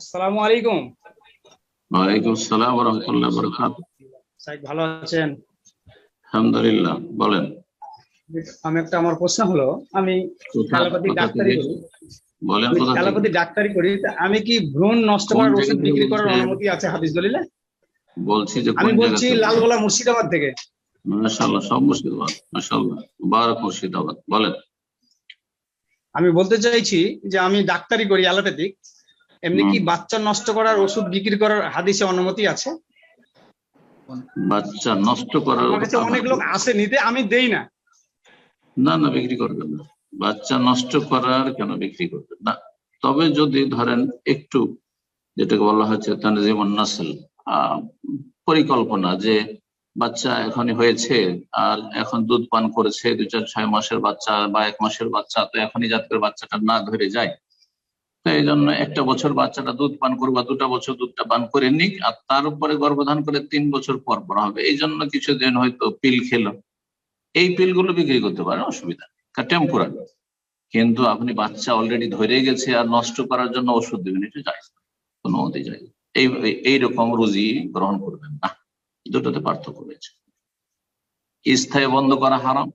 আসসালামু আলাইকুম। ওয়ালাইকুম আসসালাম রহমতুল্লাহ বরকাত সাহেব ভালো আছেন? আলহামদুলিল্লাহ বলেন। আমি একটা আমার প্রশ্ন হলো আমি অ্যালোপ্যাথি ডাক্তারি করি। বলেন অ্যালোপ্যাথি ডাক্তারি করি আমি কি ভ্রূণ নষ্ট করার ওষুধ বিক্রি করার অনুমতি আছে হাফিজ দলিলে? বলছি যে আমি বলছি? লালগোলা মুর্শিদাবাদ থেকে। মাশাআল্লাহ সব মুর্শিদাবাদ মাশাআল্লাহ বারাক মুর্শিদাবাদ বলেন। আমি বলতে চাইছি যে আমি ডাক্তারি করি অ্যালোপ্যাথিক। এমনি কি বাচ্চা নষ্ট করার ওষুধ বিক্রি করার হাদিসে অনুমতি আছে? বাচ্চা নষ্ট করার আমার কাছে অনেক লোক আসে নিতে আমি দেই না। না না বিক্রি করবেন না। বাচ্চা নষ্ট করার কেন বিক্রি করবেন? না তবে যদি ধরেন একটু যেটাকে বলা হচ্ছে তানজিমুন নাসল পরিকল্পনা যে বাচ্চা এখনই হয়েছে আর এখন দুধ পান করেছে দু চার ছয় মাসের বাচ্চা বা এক মাসের বাচ্চা তো এখনই যাতে করে বাচ্চাটা না ধরে যায় তো এই জন্য একটা বছর বাচ্চাটা দুধ পান করবে, দুটা বছর দুধটা পান করে নিক, আর তার উপরে গর্ভধান করে তিন বছর পর পর হবে। এই জন্য কিছুদিন হয়তো পিল খেলো। এই পিলগুলো বিক্রি করতে পারেন, অসুবিধা টেম্পোরারি কিন্তু আপনি বাচ্চা অলরেডি ধরে গেছে আর নষ্ট করার জন্য ওষুধ দেবেন, এটা যায় কোনো মতে যায় এই এইরকম রুজি গ্রহণ করবেন না। দুটোতে পার্থক্য রয়েছে। স্থায়ী বন্ধ করা হারাম।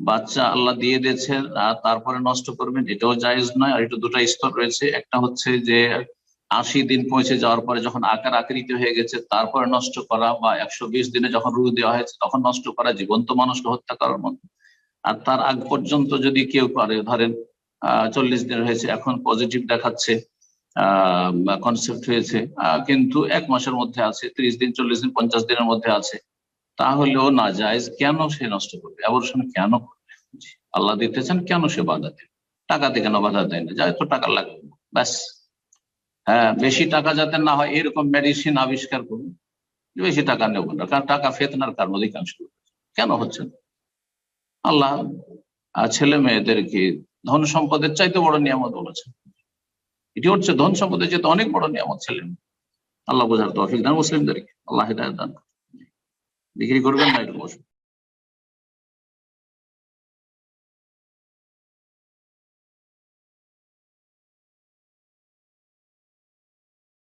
বাচ্চা আল্লাহ দিয়ে দিয়েছেন আর তারপরে নষ্ট করবেন, এটাও জায়েজ নয়। আর এটা দুটো স্তর রয়েছে। একটা হচ্ছে যে, আশি দিন পৌঁছে যাওয়ার পরে যখন আকার আকৃতি হয়ে গেছে, তারপরে নষ্ট করা বা একশো বিশ দিনে যখন রু দেওয়া হয়েছে, তখন নষ্ট করা, জীবন্ত মানুষকে হত্যা করার মতো। আর তার আগ পর্যন্ত যদি কেউ করে ধরেন, আহ, চল্লিশ দিন হয়েছে, এখন পজিটিভ দেখাচ্ছে, আহ কনসেপ্ট হয়েছে কিন্তু এক মাসের মধ্যে আছে, ত্রিশ দিন, চল্লিশ দিন, পঞ্চাশ দিনের মধ্যে আছে। তাহলেও না যায় কেন সে নষ্ট করবে? অ্যাবর্শন কেন করবে? আল্লাহ দিতেছেন, কেন সে বাধা দেবে? টাকাতে কেন বাধা দেয় না যায় তো টাকা লাগবে ব্যাস। হ্যাঁ বেশি টাকা যাতে না হয়, এরকম মেডিসিন আবিষ্কার করুন। বেশি টাকা নেব না, কারণ টাকা ফেতনার কারণ অধিকাংশ কেন হচ্ছে না? আল্লাহ ছেলে মেয়েদেরকে ধন সম্পদের চাইতে বড় নিয়ামত বলেছেন। এটি হচ্ছে ধন সম্পদের চাইতে অনেক বড় নিয়ামত ছেলে। আল্লাহ বোঝার তৌফিক দান মুসলিমদেরকে। আল্লাহ দান করুন। বিক্রি করবেন না এটা বসুন